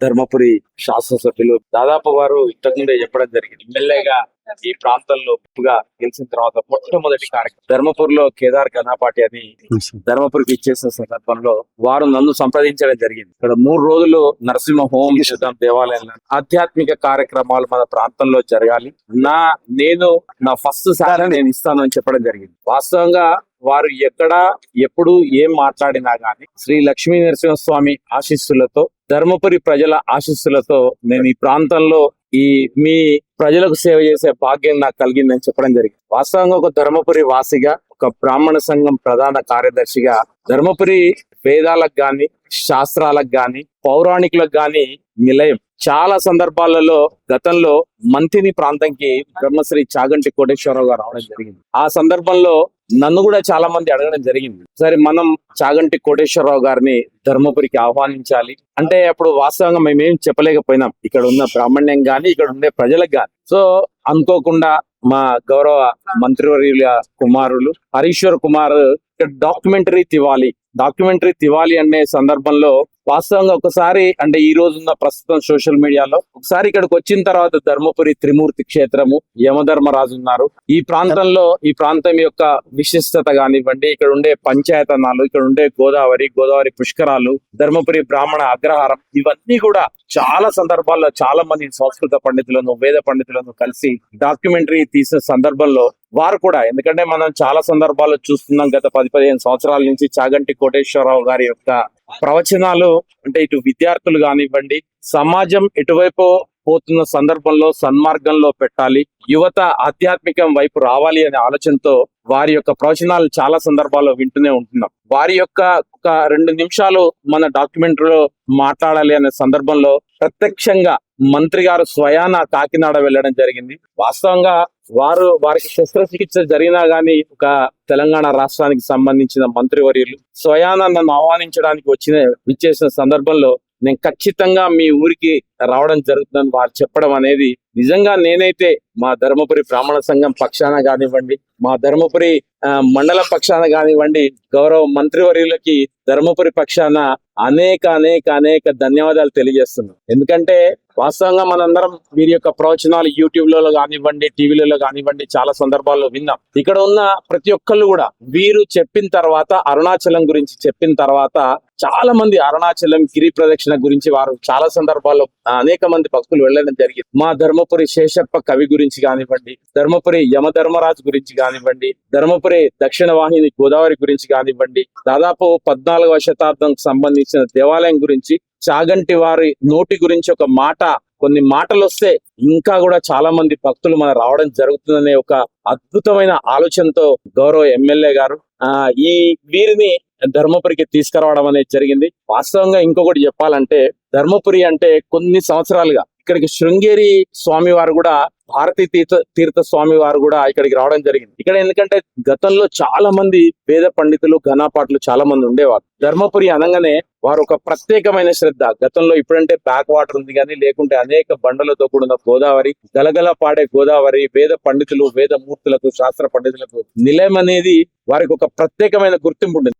ధర్మపురి శాసనసభ్యులు దాదాపు వారు ఇంతకుముందే చెప్పడం జరిగింది. ఎమ్మెల్యేగా ఈ ప్రాంతంలో గెలిచిన తర్వాత మొట్టమొదటి కార్యక్రమం ధర్మపురిలో కేదార్ కనాపాటి అని ధర్మపురికి ఇచ్చేసిన సందర్భంలో వారు నన్ను సంప్రదించడం జరిగింది. ఇక్కడ మూడు రోజులు నరసింహ హోం చేద్దాం దేవాలయంలో ఆధ్యాత్మిక కార్యక్రమాలు మన ప్రాంతంలో జరగాలి. నా నేను నా ఫస్ట్ సారి నేను ఇస్తాను అని చెప్పడం జరిగింది. వాస్తవంగా వారు ఎక్కడ ఎప్పుడు ఏం మాట్లాడినా గాని శ్రీ లక్ష్మీ నరసింహస్వామి ఆశీస్సులతో ధర్మపురి ప్రజల ఆశీస్సులతో నేను ఈ ప్రాంతంలో ఈ మీ ప్రజలకు సేవ చేసే భాగ్యం నాకు కలిగిందని చెప్పడం జరిగింది. వాస్తవంగా ఒక ధర్మపురి వాసిగా ఒక బ్రాహ్మణ సంఘం ప్రధాన కార్యదర్శిగా ధర్మపురి వేదాలకు గాని శాస్త్రాలకు గాని పౌరాణికులకు గాని నిలయం. చాలా సందర్భాలలో గతంలో మంతిని ప్రాంతంకి బ్రహ్మశ్రీ చాగంటి కోటేశ్వరరావు గారు రావడం జరిగింది. ఆ సందర్భంలో నన్ను కూడా చాలా మంది అడగడం జరిగింది. సరే మనం చాగంటి కోటేశ్వరరావు గారిని ధర్మపురికి ఆహ్వానించాలి. అంటే అప్పుడు వాస్తవంగా మేమేం చెప్పలేకపోయినాం. ఇక్కడ ఉన్న బ్రాహ్మణ్యం గాని ఇక్కడ ఉండే ప్రజలకు గాని. సో అనుకోకుండా మా గౌరవ మంత్రివర్యుల కుమారులు హరీశ్వర్ కుమార్ డాక్యుమెంటరీ తివాలి డాక్యుమెంటరీ తివాలి అనే సందర్భంలో వాస్తవంగా ఒకసారి అంటే ఈ రోజు ఉన్న ప్రస్తుతం సోషల్ మీడియాలో ఒకసారి ఇక్కడికి వచ్చిన తర్వాత ధర్మపురి త్రిమూర్తి క్షేత్రము యమధర్మరాజు ఉన్నారు. ఈ ప్రాంతంలో ఈ ప్రాంతం యొక్క విశిష్టత కానివ్వండి ఇక్కడ ఉండే పంచాయతనాలు ఇక్కడ ఉండే గోదావరి గోదావరి పుష్కరాలు ధర్మపురి బ్రాహ్మణ అగ్రహారం ఇవన్నీ కూడా చాలా సందర్భాల్లో చాలా మంది సంస్కృత పండితులను వేద పండితులను కలిసి డాక్యుమెంటరీ తీసిన సందర్భంలో వారు కూడా ఎందుకంటే మనం చాలా సందర్భాల్లో చూస్తున్నాం గత పది పదిహేను సంవత్సరాల నుంచి చాగంటి కోటేశ్వరరావు గారి యొక్క ప్రవచనాలు అంటే ఇటు విద్యార్థులు కానివ్వండి సమాజం ఎటువైపు పోతున్న సందర్భంలో సన్మార్గంలో పెట్టాలి. యువత ఆధ్యాత్మికం వైపు రావాలి అనే ఆలోచనతో వారి యొక్క ప్రవచనాలు చాలా సందర్భాల్లో వింటూనే ఉంటున్నాం. వారి యొక్క ఒక రెండు నిమిషాలు మన డాక్యుమెంటరీలో మాట్లాడాలి అనే సందర్భంలో ప్రత్యక్షంగా మంత్రి గారు స్వయాన కాకినాడ వెళ్ళడం జరిగింది. వాస్తవంగా వారు వారికి శస్త్రచికిత్స జరిగినా గానీ ఒక తెలంగాణ రాష్ట్రానికి సంబంధించిన మంత్రివర్యులు స్వయాన నన్ను ఆహ్వానించడానికి వచ్చిన విచ్చేసిన సందర్భంలో నేను ఖచ్చితంగా మీ ఊరికి రావడం జరుగుతుందని వారు చెప్పడం అనేది నిజంగా నేనైతే మా ధర్మపురి బ్రాహ్మణ సంఘం పక్షాన కానివ్వండి మా ధర్మపురి మండల పక్షాన కానివ్వండి గౌరవ మంత్రివర్యులకి ధర్మపురి పక్షాన అనేక అనేక అనేక ధన్యవాదాలు తెలియజేస్తున్నాం. ఎందుకంటే వాస్తవంగా మనందరం వీరి యొక్క ప్రవచనాలు యూట్యూబ్లలో కానివ్వండి టీవీలలో కానివ్వండి చాలా సందర్భాల్లో విన్నాం. ఇక్కడ ఉన్న ప్రతి ఒక్కళ్ళు కూడా వీరు చెప్పిన తర్వాత అరుణాచలం గురించి చెప్పిన తర్వాత చాలా మంది అరుణాచలం గిరి ప్రదక్షిణ గురించి వారు చాలా సందర్భాల్లో అనేక మంది భక్తులు వెళ్ళడం జరిగింది. మా ధర్మపురి శేషప్ప కవి గురించి కానివ్వండి ధర్మపురి యమధర్మరాజు గురించి కానివ్వండి ధర్మపురి దక్షిణ వాహిని గోదావరి గురించి కానివ్వండి దాదాపు పద్నాలుగవ శతాబ్దం సంబంధించిన దేవాలయం గురించి చాగంటి వారి నోటి గురించి ఒక మాట కొన్ని మాటలు వస్తే ఇంకా కూడా చాలా మంది భక్తులు మన రావడం జరుగుతుందనే ఒక అద్భుతమైన ఆలోచనతో గౌరవ ఎమ్మెల్యే గారు ఆ ఈ వీరిని ధర్మపురికి తీసుకురావడం అనేది జరిగింది. వాస్తవంగా ఇంకొకటి చెప్పాలంటే ధర్మపురి అంటే కొన్ని సంవత్సరాలుగా ఇక్కడికి శృంగేరి స్వామి వారు కూడా భారతీ తీర్థ తీర్థ స్వామి వారు కూడా ఇక్కడికి రావడం జరిగింది. ఇక్కడ ఎందుకంటే గతంలో చాలా మంది వేద పండితులు ఘనాపాట్లు చాలా మంది ఉండేవారు. ధర్మపురి అనగానే వారు ఒక ప్రత్యేకమైన శ్రద్ధ. గతంలో ఇప్పుడంటే బ్యాక్ వాటర్ ఉంది కానీ లేకుంటే అనేక బండలతో కూడిన గోదావరి గలగల పాడే గోదావరి వేద పండితులు వేద మూర్తులకు శాస్త్ర పండితులకు నిలయం అనేది వారికి ఒక ప్రత్యేకమైన గుర్తింపు ఉంటుంది.